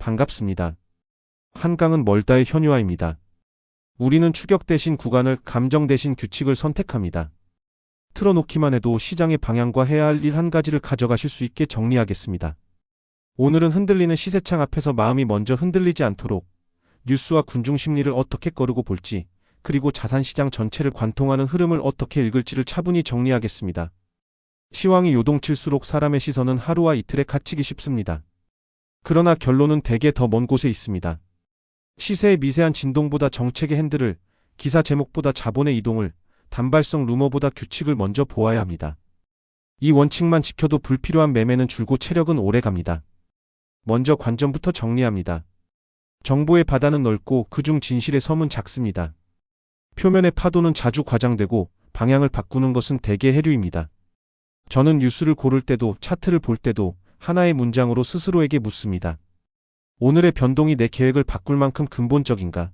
반갑습니다. 한강은 멀다의 현유아입니다. 우리는 추격 대신 구간을 감정 대신 규칙을 선택합니다. 틀어놓기만 해도 시장의 방향과 해야 할 일 한 가지를 가져가실 수 있게 정리하겠습니다. 오늘은 흔들리는 시세창 앞에서 마음이 먼저 흔들리지 않도록 뉴스와 군중 심리를 어떻게 거르고 볼지, 그리고 자산시장 전체를 관통하는 흐름을 어떻게 읽을지를 차분히 정리하겠습니다. 시황이 요동칠수록 사람의 시선은 하루와 이틀에 갇히기 쉽습니다. 그러나 결론은 대개 더 먼 곳에 있습니다. 시세의 미세한 진동보다 정책의 핸들을, 기사 제목보다 자본의 이동을, 단발성 루머보다 규칙을 먼저 보아야 합니다. 이 원칙만 지켜도 불필요한 매매는 줄고 체력은 오래 갑니다. 먼저 관점부터 정리합니다. 정보의 바다는 넓고 그중 진실의 섬은 작습니다. 표면의 파도는 자주 과장되고 방향을 바꾸는 것은 대개 해류입니다. 저는 뉴스를 고를 때도 차트를 볼 때도 하나의 문장으로 스스로에게 묻습니다. 오늘의 변동이 내 계획을 바꿀 만큼 근본적인가?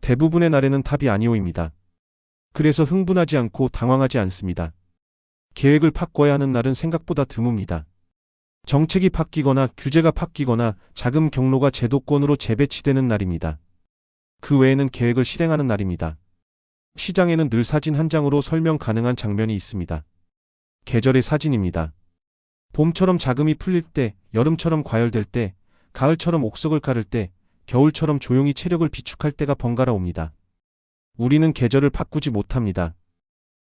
대부분의 날에는 답이 아니오입니다. 그래서 흥분하지 않고 당황하지 않습니다. 계획을 바꿔야 하는 날은 생각보다 드뭅니다. 정책이 바뀌거나 규제가 바뀌거나 자금 경로가 제도권으로 재배치되는 날입니다. 그 외에는 계획을 실행하는 날입니다. 시장에는 늘 사진 한 장으로 설명 가능한 장면이 있습니다. 계절의 사진입니다. 봄처럼 자금이 풀릴 때, 여름처럼 과열될 때, 가을처럼 옥석을 가를 때, 겨울처럼 조용히 체력을 비축할 때가 번갈아 옵니다. 우리는 계절을 바꾸지 못합니다.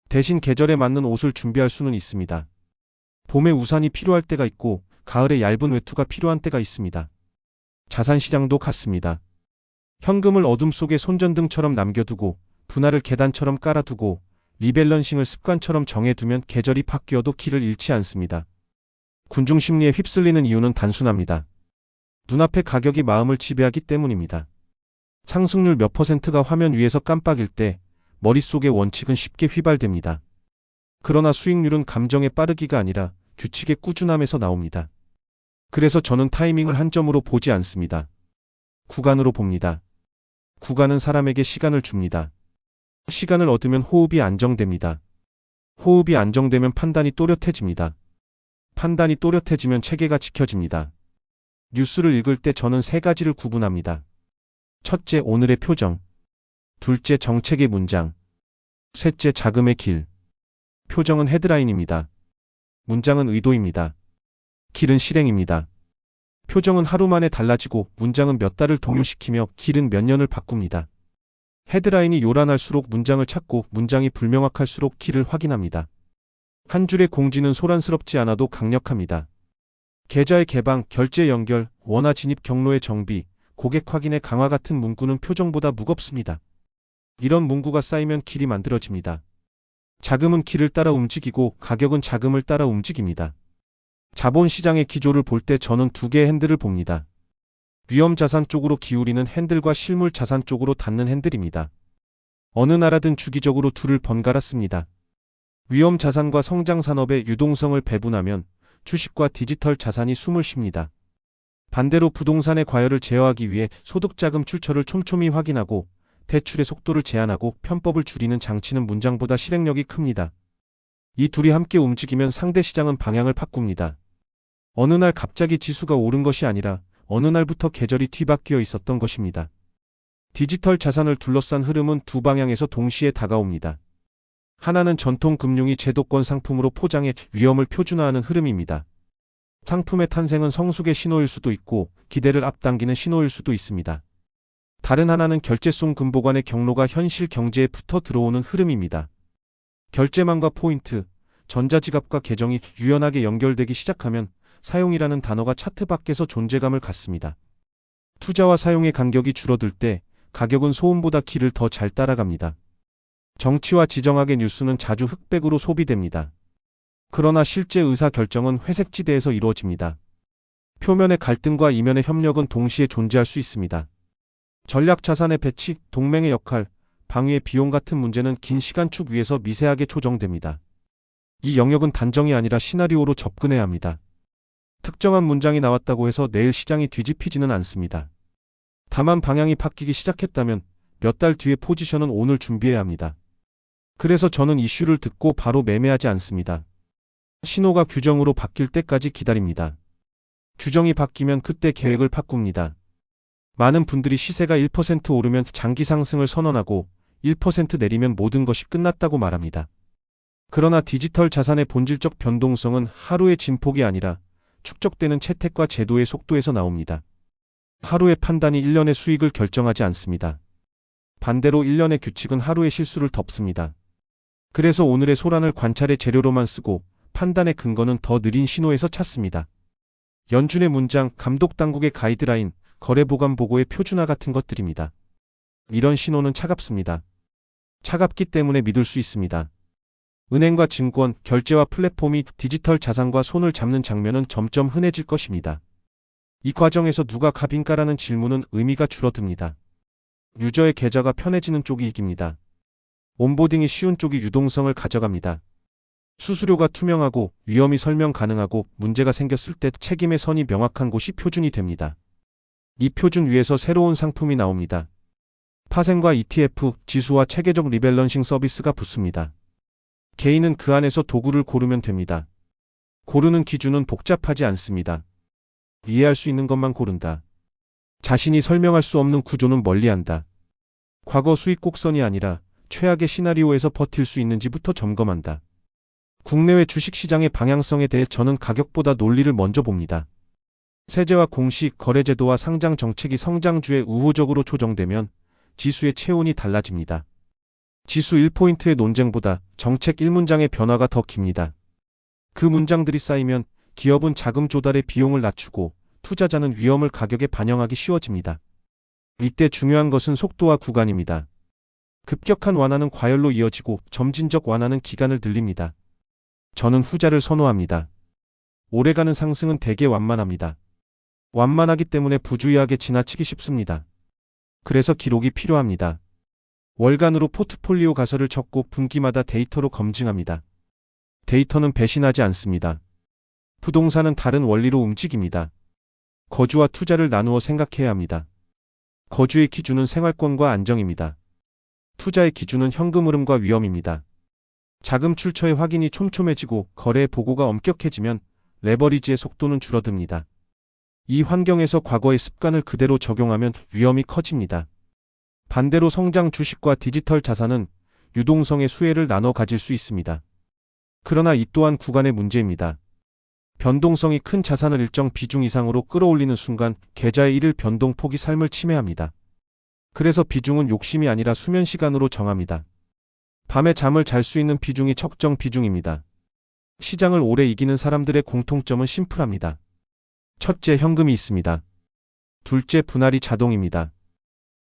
대신 계절에 맞는 옷을 준비할 수는 있습니다. 봄에 우산이 필요할 때가 있고, 가을에 얇은 외투가 필요한 때가 있습니다. 자산시장도 같습니다. 현금을 어둠 속에 손전등처럼 남겨두고, 분할을 계단처럼 깔아두고, 리밸런싱을 습관처럼 정해두면 계절이 바뀌어도 길을 잃지 않습니다. 군중 심리에 휩쓸리는 이유는 단순합니다. 눈앞의 가격이 마음을 지배하기 때문입니다. 상승률 몇 퍼센트가 화면 위에서 깜빡일 때 머릿속의 원칙은 쉽게 휘발됩니다. 그러나 수익률은 감정의 빠르기가 아니라 규칙의 꾸준함에서 나옵니다. 그래서 저는 타이밍을 한 점으로 보지 않습니다. 구간으로 봅니다. 구간은 사람에게 시간을 줍니다. 시간을 얻으면 호흡이 안정됩니다. 호흡이 안정되면 판단이 또렷해집니다. 판단이 또렷해지면 체계가 지켜집니다. 뉴스를 읽을 때 저는 세 가지를 구분합니다. 첫째, 오늘의 표정. 둘째, 정책의 문장. 셋째, 자금의 길. 표정은 헤드라인입니다. 문장은 의도입니다. 길은 실행입니다. 표정은 하루 만에 달라지고 문장은 몇 달을 동요시키며 길은 몇 년을 바꿉니다. 헤드라인이 요란할수록 문장을 찾고 문장이 불명확할수록 길을 확인합니다. 한 줄의 공지는 소란스럽지 않아도 강력합니다. 계좌의 개방, 결제 연결, 원화 진입 경로의 정비, 고객 확인의 강화 같은 문구는 표정보다 무겁습니다. 이런 문구가 쌓이면 길이 만들어집니다. 자금은 길을 따라 움직이고 가격은 자금을 따라 움직입니다. 자본시장의 기조를 볼 때 저는 두 개의 핸들을 봅니다. 위험 자산 쪽으로 기울이는 핸들과 실물 자산 쪽으로 닿는 핸들입니다. 어느 나라든 주기적으로 둘을 번갈아 씁니다. 위험 자산과 성장 산업의 유동성을 배분하면 주식과 디지털 자산이 숨을 쉽니다. 반대로 부동산의 과열을 제어하기 위해 소득자금 출처를 촘촘히 확인하고 대출의 속도를 제한하고 편법을 줄이는 장치는 문장보다 실행력이 큽니다. 이 둘이 함께 움직이면 상대 시장은 방향을 바꿉니다. 어느 날 갑자기 지수가 오른 것이 아니라 어느 날부터 계절이 뒤바뀌어 있었던 것입니다. 디지털 자산을 둘러싼 흐름은 두 방향에서 동시에 다가옵니다. 하나는 전통 금융이 제도권 상품으로 포장해 위험을 표준화하는 흐름입니다. 상품의 탄생은 성숙의 신호일 수도 있고 기대를 앞당기는 신호일 수도 있습니다. 다른 하나는 결제송 금보관의 경로가 현실 경제에 붙어 들어오는 흐름입니다. 결제망과 포인트, 전자지갑과 계정이 유연하게 연결되기 시작하면 사용이라는 단어가 차트 밖에서 존재감을 갖습니다. 투자와 사용의 간격이 줄어들 때 가격은 소음보다 길을 더잘 따라갑니다. 정치와 지정학의 뉴스는 자주 흑백으로 소비됩니다. 그러나 실제 의사 결정은 회색지대에서 이루어집니다. 표면의 갈등과 이면의 협력은 동시에 존재할 수 있습니다. 전략 자산의 배치, 동맹의 역할, 방위의 비용 같은 문제는 긴 시간축 위에서 미세하게 조정됩니다. 이 영역은 단정이 아니라 시나리오로 접근해야 합니다. 특정한 문장이 나왔다고 해서 내일 시장이 뒤집히지는 않습니다. 다만 방향이 바뀌기 시작했다면 몇 달 뒤의 포지션은 오늘 준비해야 합니다. 그래서 저는 이슈를 듣고 바로 매매하지 않습니다. 신호가 규정으로 바뀔 때까지 기다립니다. 규정이 바뀌면 그때 계획을 바꿉니다. 많은 분들이 시세가 1% 오르면 장기 상승을 선언하고 1% 내리면 모든 것이 끝났다고 말합니다. 그러나 디지털 자산의 본질적 변동성은 하루의 진폭이 아니라 축적되는 채택과 제도의 속도에서 나옵니다. 하루의 판단이 1년의 수익을 결정하지 않습니다. 반대로 1년의 규칙은 하루의 실수를 덮습니다. 그래서 오늘의 소란을 관찰의 재료로만 쓰고 판단의 근거는 더 느린 신호에서 찾습니다. 연준의 문장, 감독 당국의 가이드라인, 거래 보관 보고의 표준화 같은 것들입니다. 이런 신호는 차갑습니다. 차갑기 때문에 믿을 수 있습니다. 은행과 증권, 결제와 플랫폼이 디지털 자산과 손을 잡는 장면은 점점 흔해질 것입니다. 이 과정에서 누가 갑인가라는 질문은 의미가 줄어듭니다. 유저의 계좌가 편해지는 쪽이 이깁니다. 온보딩이 쉬운 쪽이 유동성을 가져갑니다. 수수료가 투명하고 위험이 설명 가능하고 문제가 생겼을 때 책임의 선이 명확한 곳이 표준이 됩니다. 이 표준 위에서 새로운 상품이 나옵니다. 파생과 ETF, 지수와 체계적 리밸런싱 서비스가 붙습니다. 개인은 그 안에서 도구를 고르면 됩니다. 고르는 기준은 복잡하지 않습니다. 이해할 수 있는 것만 고른다. 자신이 설명할 수 없는 구조는 멀리한다. 과거 수익 곡선이 아니라 최악의 시나리오에서 버틸 수 있는지부터 점검한다. 국내외 주식시장의 방향성에 대해 저는 가격보다 논리를 먼저 봅니다. 세제와 공시, 거래제도와 상장 정책이 성장주에 우호적으로 조정되면 지수의 체온이 달라집니다. 지수 1포인트의 논쟁보다 정책 1문장의 변화가 더 깁니다. 그 문장들이 쌓이면 기업은 자금 조달의 비용을 낮추고 투자자는 위험을 가격에 반영하기 쉬워집니다. 이때 중요한 것은 속도와 구간입니다. 급격한 완화는 과열로 이어지고 점진적 완화는 기간을 늘립니다. 저는 후자를 선호합니다. 오래가는 상승은 대개 완만합니다. 완만하기 때문에 부주의하게 지나치기 쉽습니다. 그래서 기록이 필요합니다. 월간으로 포트폴리오 가설을 적고 분기마다 데이터로 검증합니다. 데이터는 배신하지 않습니다. 부동산은 다른 원리로 움직입니다. 거주와 투자를 나누어 생각해야 합니다. 거주의 기준은 생활권과 안정입니다. 투자의 기준은 현금 흐름과 위험입니다. 자금 출처의 확인이 촘촘해지고 거래 보고가 엄격해지면 레버리지의 속도는 줄어듭니다. 이 환경에서 과거의 습관을 그대로 적용하면 위험이 커집니다. 반대로 성장 주식과 디지털 자산은 유동성의 수혜를 나눠 가질 수 있습니다. 그러나 이 또한 구간의 문제입니다. 변동성이 큰 자산을 일정 비중 이상으로 끌어올리는 순간 계좌의 일일 변동폭이 삶을 침해합니다. 그래서 비중은 욕심이 아니라 수면 시간으로 정합니다. 밤에 잠을 잘 수 있는 비중이 적정 비중입니다. 시장을 오래 이기는 사람들의 공통점은 심플합니다. 첫째, 현금이 있습니다. 둘째, 분할이 자동입니다.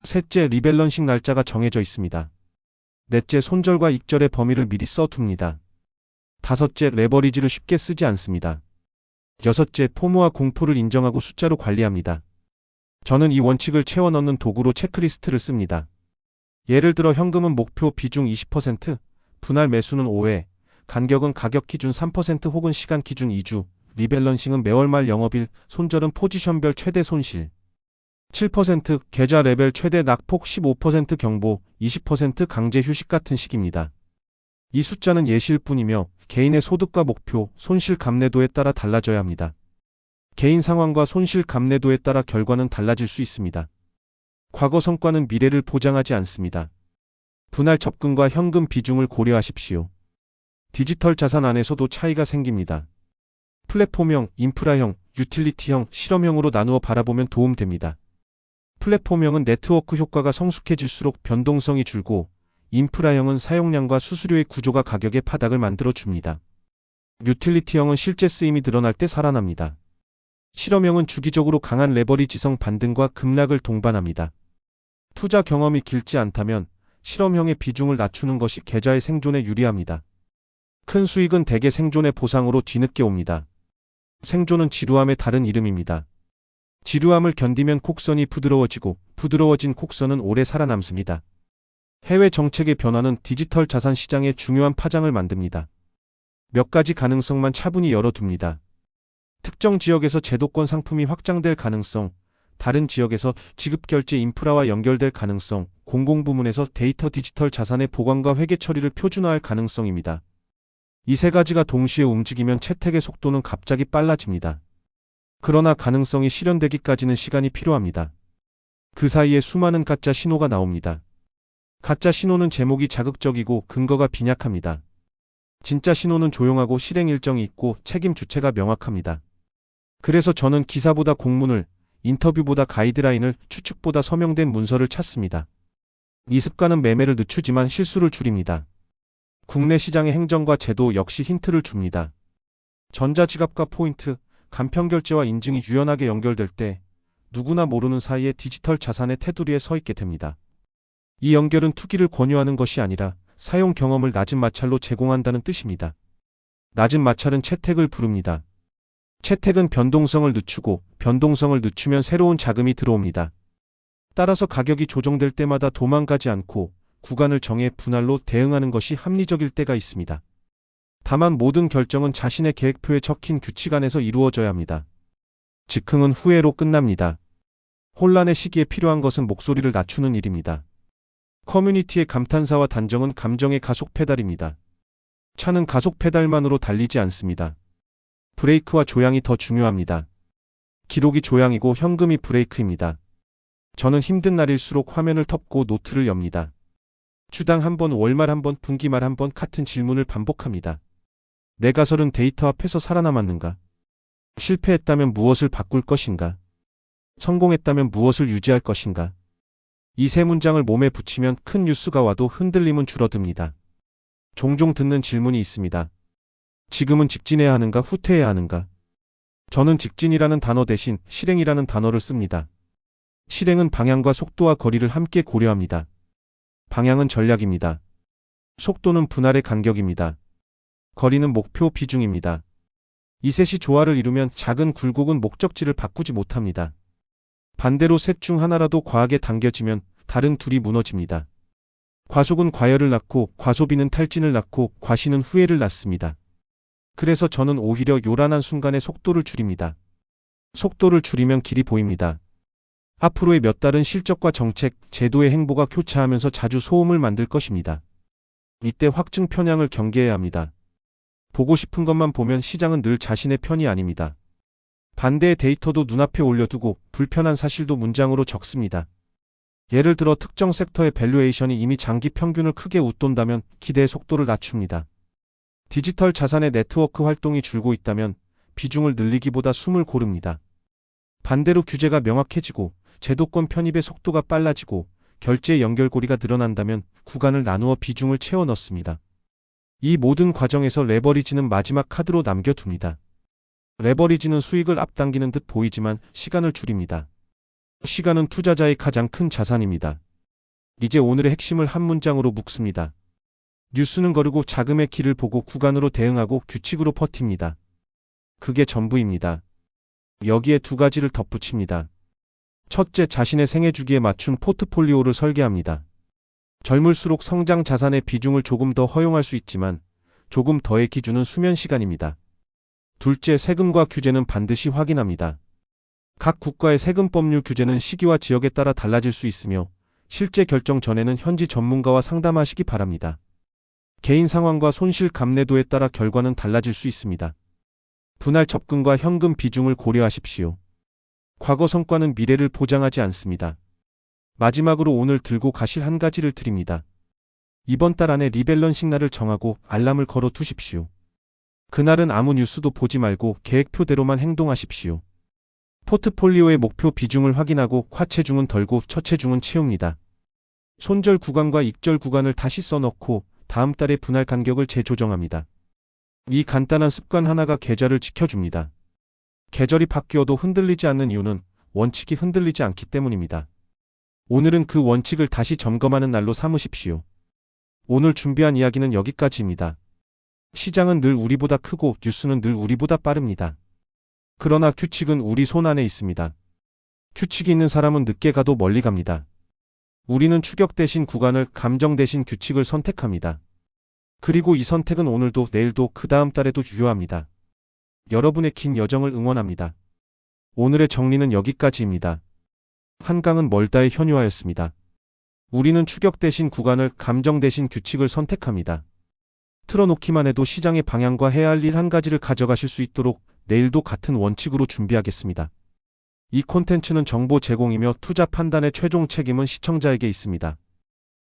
셋째, 리밸런싱 날짜가 정해져 있습니다. 넷째, 손절과 익절의 범위를 미리 써둡니다. 다섯째, 레버리지를 쉽게 쓰지 않습니다. 여섯째, 포모와 공포를 인정하고 숫자로 관리합니다. 저는 이 원칙을 채워 넣는 도구로 체크리스트를 씁니다. 예를 들어 현금은 목표 비중 20%, 분할 매수는 5회, 간격은 가격 기준 3% 혹은 시간 기준 2주, 리밸런싱은 매월 말 영업일, 손절은 포지션별 최대 손실. 7% 계좌 레벨 최대 낙폭 15% 경보, 20% 강제 휴식 같은 식입니다. 이 숫자는 예시일 뿐이며 개인의 소득과 목표, 손실 감내도에 따라 달라져야 합니다. 개인 상황과 손실 감내도에 따라 결과는 달라질 수 있습니다. 과거 성과는 미래를 보장하지 않습니다. 분할 접근과 현금 비중을 고려하십시오. 디지털 자산 안에서도 차이가 생깁니다. 플랫폼형, 인프라형, 유틸리티형, 실험형으로 나누어 바라보면 도움됩니다. 플랫폼형은 네트워크 효과가 성숙해질수록 변동성이 줄고 인프라형은 사용량과 수수료의 구조가 가격의 파닥을 만들어 줍니다. 유틸리티형은 실제 쓰임이 드러날 때 살아납니다. 실험형은 주기적으로 강한 레버리 지성 반등과 급락을 동반합니다. 투자 경험이 길지 않다면 실험형의 비중을 낮추는 것이 계좌의 생존에 유리합니다. 큰 수익은 대개 생존의 보상으로 뒤늦게 옵니다. 생존은 지루함의 다른 이름입니다. 지루함을 견디면 곡선이 부드러워지고 부드러워진 곡선은 오래 살아남습니다. 해외 정책의 변화는 디지털 자산 시장에 중요한 파장을 만듭니다. 몇 가지 가능성만 차분히 열어둡니다. 특정 지역에서 제도권 상품이 확장될 가능성, 다른 지역에서 지급결제 인프라와 연결될 가능성, 공공부문에서 데이터 디지털 자산의 보관과 회계 처리를 표준화할 가능성입니다. 이 세 가지가 동시에 움직이면 채택의 속도는 갑자기 빨라집니다. 그러나 가능성이 실현되기까지는 시간이 필요합니다. 그 사이에 수많은 가짜 신호가 나옵니다. 가짜 신호는 제목이 자극적이고 근거가 빈약합니다. 진짜 신호는 조용하고 실행 일정이 있고 책임 주체가 명확합니다. 그래서 저는 기사보다 공문을, 인터뷰보다 가이드라인을, 추측보다 서명된 문서를 찾습니다. 이 습관은 매매를 늦추지만 실수를 줄입니다. 국내 시장의 행정과 제도 역시 힌트를 줍니다. 전자지갑과 포인트, 간편결제와 인증이 유연하게 연결될 때 누구나 모르는 사이에 디지털 자산의 테두리에 서 있게 됩니다. 이 연결은 투기를 권유하는 것이 아니라 사용 경험을 낮은 마찰로 제공한다는 뜻입니다. 낮은 마찰은 채택을 부릅니다. 채택은 변동성을 늦추고 변동성을 늦추면 새로운 자금이 들어옵니다. 따라서 가격이 조정될 때마다 도망가지 않고 구간을 정해 분할로 대응하는 것이 합리적일 때가 있습니다. 다만 모든 결정은 자신의 계획표에 적힌 규칙 안에서 이루어져야 합니다. 즉흥은 후회로 끝납니다. 혼란의 시기에 필요한 것은 목소리를 낮추는 일입니다. 커뮤니티의 감탄사와 단정은 감정의 가속 페달입니다. 차는 가속 페달만으로 달리지 않습니다. 브레이크와 조향이 더 중요합니다. 기록이 조향이고 현금이 브레이크입니다. 저는 힘든 날일수록 화면을 덮고 노트를 엽니다. 주당 한 번, 월말 한 번, 분기말 한 번 같은 질문을 반복합니다. 내 가설은 데이터 앞에서 살아남았는가? 실패했다면 무엇을 바꿀 것인가? 성공했다면 무엇을 유지할 것인가? 이 세 문장을 몸에 붙이면 큰 뉴스가 와도 흔들림은 줄어듭니다. 종종 듣는 질문이 있습니다. 지금은 직진해야 하는가 후퇴해야 하는가? 저는 직진이라는 단어 대신 실행이라는 단어를 씁니다. 실행은 방향과 속도와 거리를 함께 고려합니다. 방향은 전략입니다. 속도는 분할의 간격입니다. 거리는 목표 비중입니다. 이 셋이 조화를 이루면 작은 굴곡은 목적지를 바꾸지 못합니다. 반대로 셋 중 하나라도 과하게 당겨지면 다른 둘이 무너집니다. 과속은 과열을 낳고 과소비는 탈진을 낳고 과시는 후회를 낳습니다. 그래서 저는 오히려 요란한 순간에 속도를 줄입니다. 속도를 줄이면 길이 보입니다. 앞으로의 몇 달은 실적과 정책, 제도의 행보가 교차하면서 자주 소음을 만들 것입니다. 이때 확증 편향을 경계해야 합니다. 보고 싶은 것만 보면 시장은 늘 자신의 편이 아닙니다. 반대의 데이터도 눈앞에 올려두고 불편한 사실도 문장으로 적습니다. 예를 들어 특정 섹터의 밸류에이션이 이미 장기 평균을 크게 웃돈다면 기대의 속도를 낮춥니다. 디지털 자산의 네트워크 활동이 줄고 있다면 비중을 늘리기보다 숨을 고릅니다. 반대로 규제가 명확해지고 제도권 편입의 속도가 빨라지고 결제 연결고리가 늘어난다면 구간을 나누어 비중을 채워 넣습니다. 이 모든 과정에서 레버리지는 마지막 카드로 남겨둡니다. 레버리지는 수익을 앞당기는 듯 보이지만 시간을 줄입니다. 시간은 투자자의 가장 큰 자산입니다. 이제 오늘의 핵심을 한 문장으로 묶습니다. 뉴스는 거르고 자금의 길을 보고 구간으로 대응하고 규칙으로 버팁니다. 그게 전부입니다. 여기에 두 가지를 덧붙입니다. 첫째, 자신의 생애 주기에 맞춘 포트폴리오를 설계합니다. 젊을수록 성장 자산의 비중을 조금 더 허용할 수 있지만 조금 더의 기준은 수면 시간입니다. 둘째, 세금과 규제는 반드시 확인합니다. 각 국가의 세금 법률 규제는 시기와 지역에 따라 달라질 수 있으며 실제 결정 전에는 현지 전문가와 상담하시기 바랍니다. 개인 상황과 손실 감내도에 따라 결과는 달라질 수 있습니다. 분할 접근과 현금 비중을 고려하십시오. 과거 성과는 미래를 보장하지 않습니다. 마지막으로 오늘 들고 가실 한 가지를 드립니다. 이번 달 안에 리밸런싱 날을 정하고 알람을 걸어 두십시오. 그날은 아무 뉴스도 보지 말고 계획표대로만 행동하십시오. 포트폴리오의 목표 비중을 확인하고 과체중은 덜고 처체중은 채웁니다. 손절 구간과 익절 구간을 다시 써넣고 다음 달의 분할 간격을 재조정합니다. 이 간단한 습관 하나가 계좌를 지켜줍니다. 계절이 바뀌어도 흔들리지 않는 이유는 원칙이 흔들리지 않기 때문입니다. 오늘은 그 원칙을 다시 점검하는 날로 삼으십시오. 오늘 준비한 이야기는 여기까지입니다. 시장은 늘 우리보다 크고 뉴스는 늘 우리보다 빠릅니다. 그러나 규칙은 우리 손 안에 있습니다. 규칙이 있는 사람은 늦게 가도 멀리 갑니다. 우리는 추격 대신 구간을 감정 대신 규칙을 선택합니다. 그리고 이 선택은 오늘도 내일도 그 다음 달에도 유효합니다. 여러분의 긴 여정을 응원합니다. 오늘의 정리는 여기까지입니다. 한강은 멀다의 현유화였습니다. 우리는 추격 대신 구간을 감정 대신 규칙을 선택합니다. 틀어놓기만 해도 시장의 방향과 해야 할 일 한 가지를 가져가실 수 있도록 내일도 같은 원칙으로 준비하겠습니다. 이 콘텐츠는 정보 제공이며 투자 판단의 최종 책임은 시청자에게 있습니다.